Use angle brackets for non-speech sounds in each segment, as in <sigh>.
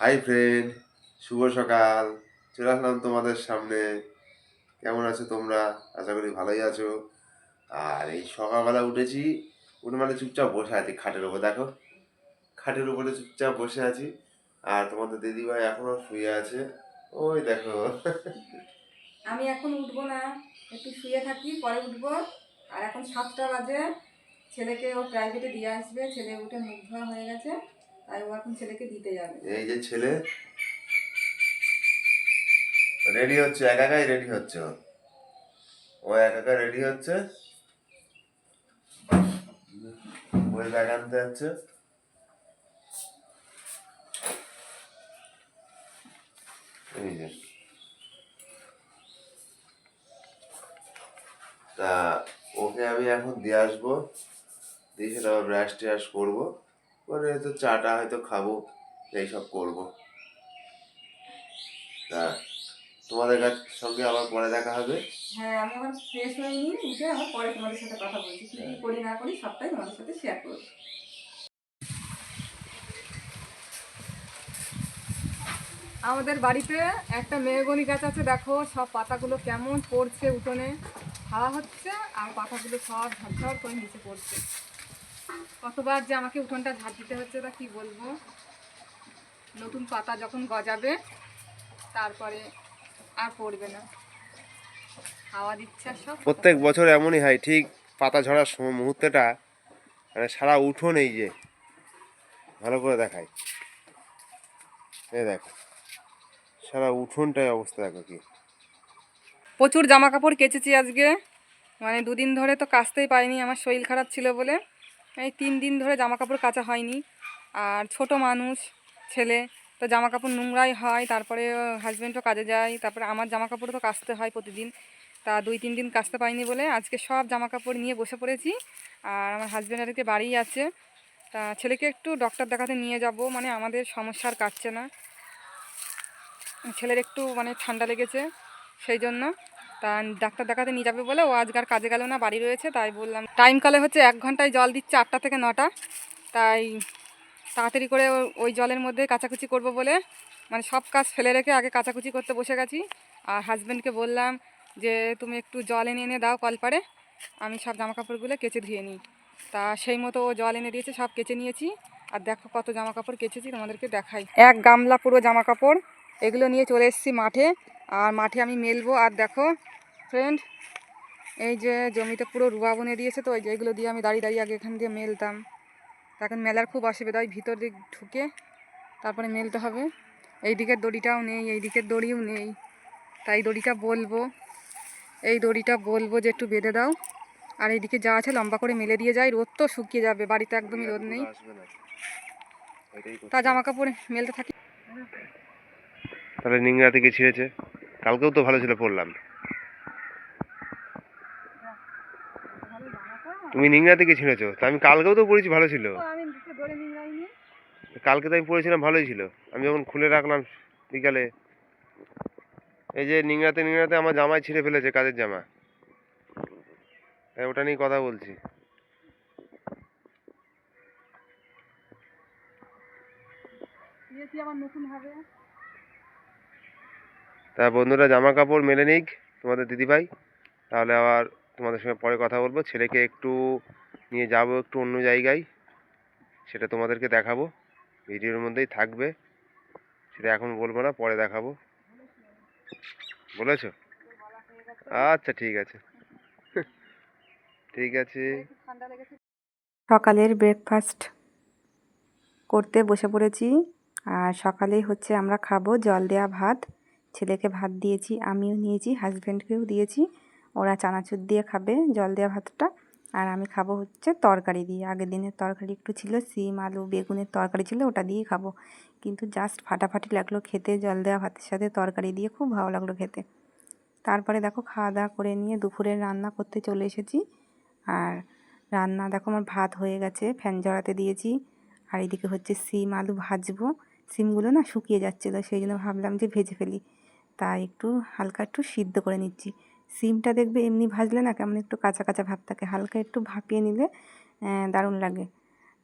Hi friend শুভ সকাল। চলে আসলাম তোমাদের সামনে। কেমন আছো তোমরা? আশা করি ভালোই আছো। আর এই সকালবেলা উঠেছি। উঠে মানে চুপচাপ বসে আছি খাটের উপর, দেখো। খাটের উপরে চুপচাপ বসে আছি। আর তোমাদের দিদিভাই এখনও শুয়ে আছে। ওই দেখো। আমি এখন উঠবো না। একটু শুয়ে থাকি, পরে উঠবো। আর এখন সাতটা বাজে। ছেলেকে ও প্রাইভেটে দিয়ে আসবে। ছেলে উঠে মুখ ধোয়া হয়ে গেছে। তাই ও এখন ছেলেকে দিতে যাবে। এই যে ছেলে রেডি হচ্ছে, একা একাই রেডি হচ্ছে ও। একা একা রেডি হচ্ছে। বই ব্যাগ আনতে যাচ্ছে। এই যে। তা, ওকে আমি এখন দিয়ে আসব। দিয়ে সেটা ব্রাশ ট্রাশ করব। পরে হয়তো চাটা হয়তো খাব এইসব করব। তা তোমাদের কাছ সঙ্গে আবার পরে দেখা হবে? হ্যাঁ আমি আমার ফ্রেশ হয়ে নিই উঠে আমার পরে তোমাদের সাথে কথা বলছি। কি কি করি না করি সবটাই তোমাদের সাথে শেয়ার করব। আমাদের বাড়িতে একটা মেহগনি গাছ আছে দেখো সব পাতাগুলো কেমন পড়ছে উঠোনে। খাওয়া হচ্ছে আর পাতাগুলো সব ঝরঝর করে নিচে পড়ছে। কতবার যে আমাকে উঠোনটা ঝাড় দিতে হচ্ছে তা কি বলব? নতুন পাতা যখন গজাবে তারপরে আর পড়বে না। হাওয়া দিচ্ছে সব। প্রত্যেক বছর এমনই হয় ঠিক পাতা ঝরার সময় মুহূর্তটা মানে সারা উঠোন এই যে ভালো করে দেখায়। এই দেখো সারা উঠোনটাই অবস্থা দেখো কি। প্রচুর জামা কাপড় কেচেছি আজকে। মানে দুদিন ধরে তো কাচতেই পাইনি আমার শরীর খারাপ ছিল বলে। এই তিন দিন ধরে জামা কাপড় কাচা হয়নি। আর ছোট মানুষ, ছেলে, তো জামা কাপড় নোংরাই হয়, তারপরে হাজব্যান্ডও কাজে যায়, তারপরে আমার জামা কাপড় তো কাচতে হয় প্রতিদিন। তা দুই, তিন দিন কাচতে পাইনি বলে আজকে সব জামা কাপড় নিয়ে বসে পড়েছি। আর আমার হাজব্যান্ড আজকে বাড়িই আছে। তা ছেলেকে একটু ডক্টর দেখাতে নিয়ে যাব মানে আমাদের সমস্যার কাটছে না। ছেলের একটু মানে ঠান্ডা লেগেছে, সেই জন্য তা ডাক্তার দেখাতে নিয়ে যাবে বলে ও আজকার কাজে গেল না, বাড়ি রয়েছে, তাই বললাম। টাইম কলে হচ্ছে এক ঘন্টায় জল দিচ্ছে আটটা থেকে নটা, তাই তাড়াতাড়ি করে ওই জলের মধ্যে কাচাকুচি করব বলে মানে সব কাজ ফেলে রেখে আগে কাচাকুচি করতে বসে গেছি। আর হাজব্যান্ডকে বললাম যে, তুমি একটু জল এনে এনে দাও কলপারে, আমি সব জামা কাপড়গুলো কেচে ধুয়ে নিই। তা সেই মতো ও জল এনে দিয়েছে, সব কেচে নিয়েছি। আর দেখো কত জামা কাপড় কেচেছি, তোমাদেরকে দেখাই। এক গামলা পুরো জামা কাপড় এগুলো নিয়ে চলে এসেছি মাঠে, আর মাঠে আমি মেলবো, আর দেখো ফ্রেন্ড এই যে জমিতে পুরো রুয়া বনে দিয়েছে তো ওই যে এগুলো দিয়ে আমি দাঁড়িয়ে দাঁড়িয়ে আগে এখান দিয়ে মেলতাম। এখন মেলার খুব অসুবিধা হয় ভিতর দিক ঢুকে তারপরে মেলতে হবে। এই দিকের দড়িটাও নেই এই দিকের দড়িও নেই। তাই দড়িটা বলব এই দড়িটা বলব যে একটু বেঁধে দাও। আর এইদিকে যা আছে লম্বা করে মেলে দিয়ে যায় রোদ তো শুকিয়ে যাবে বাড়িতে একদমই রোদ নেই। তা জামা কাপড় মেলতে থাকি। তাহলে নিংড়া থেকে ছিঁড়েছে কালকেও তো ভালো ছিল পড়লাম তুমি নিংড়া থেকে ছিঁড়েছো। তা আমি কালকেও তো পড়েছি ভালো ছিল। কালকে তো আমি পড়েছিলাম ভালোই ছিল। আমি যখন খুলে রাখলাম বিকালে এই যে নিংড়াতে নিংড়াতে আমার জামাই ছিঁড়ে ফেলেছে কাজের জামা। তাই ওটা নিয়ে কথা বলছি। তা বন্ধুরা জামা কাপড় মেলে নিক তোমাদের দিদিভাই। তাহলে আবার তোমাদের সঙ্গে পরে কথা বলব। ছেলেকে একটু নিয়ে যাব একটু অন্য জায়গায়। সেটা তোমাদেরকে দেখাবো। ভিডিওর মধ্যেই থাকবে। সেটা এখন বলব না, পরে দেখাবো। বলেছ? আচ্ছা ঠিক আছে। <laughs> ঠিক আছে। সকালের ব্রেকফাস্ট করতে বসে পড়েছি। আর সকালেই হচ্ছে আমরা খাব জল দেওয়া ভাত। ছেলেকে ভাত দিয়েছি, আমিও নিয়েছি হাজব্যান্ডকেও দিয়েছি। ওরা চানাচুর দিয়ে খাবে, জল দেওয়া ভাতটা। আর আমি খাব হচ্ছে তরকারি দিয়ে। আগের দিনের তরকারি একটু ছিল, সিম, আলু, বেগুনের তরকারি ছিল, ওটা দিয়েই খাব। কিন্তু জাস্ট ফাটাফাটি লাগল খেতে, জল দেওয়া ভাতের সাথে তরকারি দিয়ে খুব ভালো লাগল খেতে। তারপরে দেখো খাওয়া দাওয়া করে নিয়ে দুপুরের রান্না করতে চলে এসেছি। আর রান্না দেখো আমার ভাত হয়ে গেছে, ফ্যান জড়াতে দিয়েছি। আর এদিকে হচ্ছে সিম, আলু ভাজবো। সিমগুলো না শুকিয়ে যাচ্ছিল, সেই জন্য ভাবলাম যে ভেজে ফেলি। তাই একটু হালকা একটু সিদ্ধ করে নিচ্ছি। সিমটা দেখবে এমনি ভাজলে না কেমন একটু কাঁচা কাঁচা ভাব থাকে, হালকা একটু ভাপিয়ে নিলে দারুণ লাগে।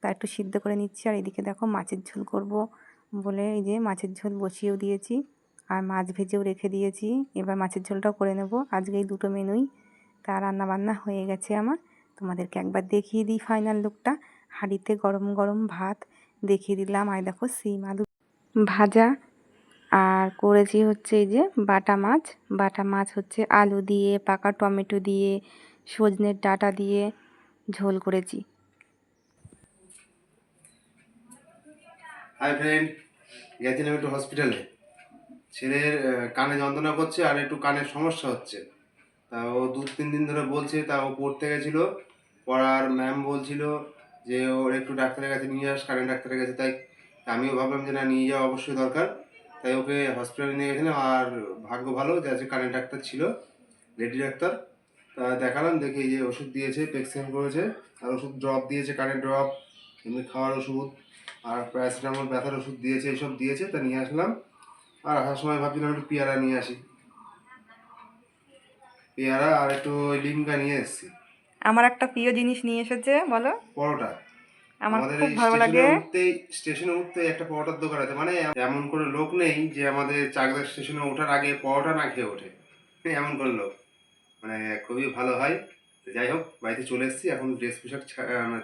তা একটু সিদ্ধ করে নিচ্ছি, আর এদিকে দেখো মাছের ঝোল করব বলে এই যে মাছের ঝোল বসিয়েও দিয়েছি, আর মাছ ভেজেও রেখে দিয়েছি। এবার মাছের ঝোলটাও করে নেব। আজকে এই দুটো মেনুই, তা রান্না বান্না হয়ে গেছে আমার। তোমাদেরকে একবার দেখিয়ে দিই ফাইনাল লুকটা হাঁড়িতে গরম গরম ভাত দেখিয়ে দিলাম। আর দেখো সিম আলু ভাজা আর করেছি হচ্ছে এই যে বাটা মাছ। বাটা মাছ হচ্ছে আলু দিয়ে, পাকা টমেটো দিয়ে, সজনের ডাটা দিয়ে ঝোল করেছি। হাই ফ্রেন্ড গেছিলাম একটু হসপিটালে ছেলের কানে যন্ত্রণা করছে আর একটু কানের সমস্যা হচ্ছে। তা ও দু তিন দিন ধরে বলছে, তা ও পড়তে গেছিল। পড়ার ম্যাম বলছিল যে ওর একটু ডাক্তারের কাছে নিয়ে আস কানের ডাক্তারের কাছে তাই। আমিও ভাবলাম যে না, নিয়ে যাওয়া অবশ্যই দরকার। তাই ওকে হসপিটালে নিয়ে গেছিলাম। আর ভাগ্য ভালো যে আজকে কারেন্ট ডাক্তার ছিল লেডি ডাক্তার। তা দেখালাম দেখি এই যে ওষুধ দিয়েছে প্রেসক্রিপশন করেছে। আর ওষুধ ড্রপ দিয়েছে কারেন্ট ড্রপ এমনি খাওয়ার ওষুধ আর প্যারাসিটামল ব্যথার ওষুধ দিয়েছে এইসব দিয়েছে তা নিয়ে আসলাম। আর আসার সময় ভাবছিলাম একটু পেয়ারা নিয়ে আসি। পেয়ারা আর একটু ওই লিমকা নিয়ে এসেছি। আমার একটা প্রিয় জিনিস নিয়ে এসেছে বলো। পরোটা। আমার খুব ভালো লাগে। স্টেশনে উঠতেই একটা পরোটার দোকান আছে। মানে এমন কোনো লোক নেই যে আমাদের চাকদা স্টেশনে ওঠার আগে পরোটা না খেয়ে ওঠে। <laughs> এমন কোনো লোক। মানে খুবই ভালো হয়। যাই হোক বাড়িতে চলে এসেছি। এখন ড্রেস পোশাক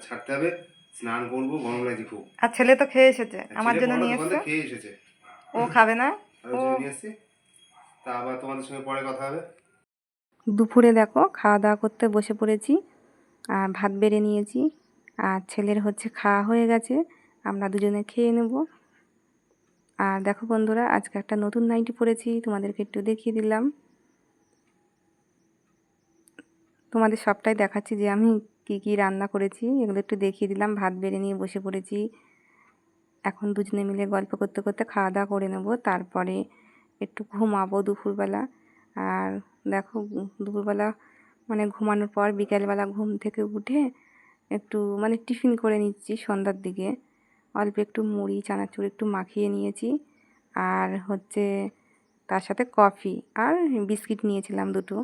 ছাড়তে হবে। স্নান করব গরম লাগছে খুব। আর ছেলে তো খেয়ে এসেছে। আমার জন্য নিয়ে এসছে? খেয়ে এসেছে। ও খাবে না? <laughs> আর নিয়ে এসেছি। তা আবার তোমাদের সঙ্গে পরে কথা হবে। দুপুরে দেখো খাওয়া দাওয়া করতে বসে পড়েছি। আর ভাত বেড়ে নিয়েছি। আর ছেলের হচ্ছে খাওয়া হয়ে গেছে, আমরা দুজনে খেয়ে নেব। আর দেখো বন্ধুরা, আজকে একটা নতুন নাইটি পরেছি, তোমাদেরকে একটু দেখিয়ে দিলাম। তোমাদের সবটাই দেখাচ্ছি যে আমি কি কি রান্না করেছি, এগুলো একটু দেখিয়ে দিলাম। ভাত বেড়ে নিয়ে বসে পড়েছি। এখন দুজনে মিলে গল্প করতে করতে খাওয়া দাওয়া করে নেব, তারপরে একটু ঘুমাবো দুপুরবেলা। আর দেখো, দুপুরবেলা মানে ঘুমানোর পর বিকেলবেলা ঘুম থেকে উঠে একটু মানে টিফিন করে নিচ্ছি সন্ধ্যার দিকে। অল্প একটু মুড়ি, চানাচুর একটু মাখিয়ে নিয়েছি। আর হচ্ছে তার সাথে কফি আর বিস্কিট নিয়েছিলাম দুটো।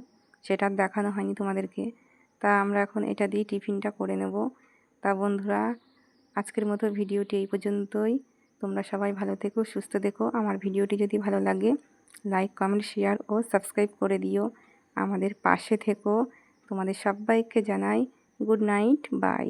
সেটা দেখানো হয়নি তোমাদেরকে। তা আমরা এখন এটা দিয়ে টিফিনটা করে নেব। তা বন্ধুরা, আজকের মতো ভিডিওটি এই পর্যন্তই। তোমরা সবাই ভালো থেকো, সুস্থ দেখো আমার ভিডিওটি যদি ভালো লাগে, লাইক, কমেন্ট, শেয়ার ও সাবস্ক্রাইব করে দিও। আমাদের পাশে থেকো। তোমাদের সবাইকে জানাই গুড নাইট বাই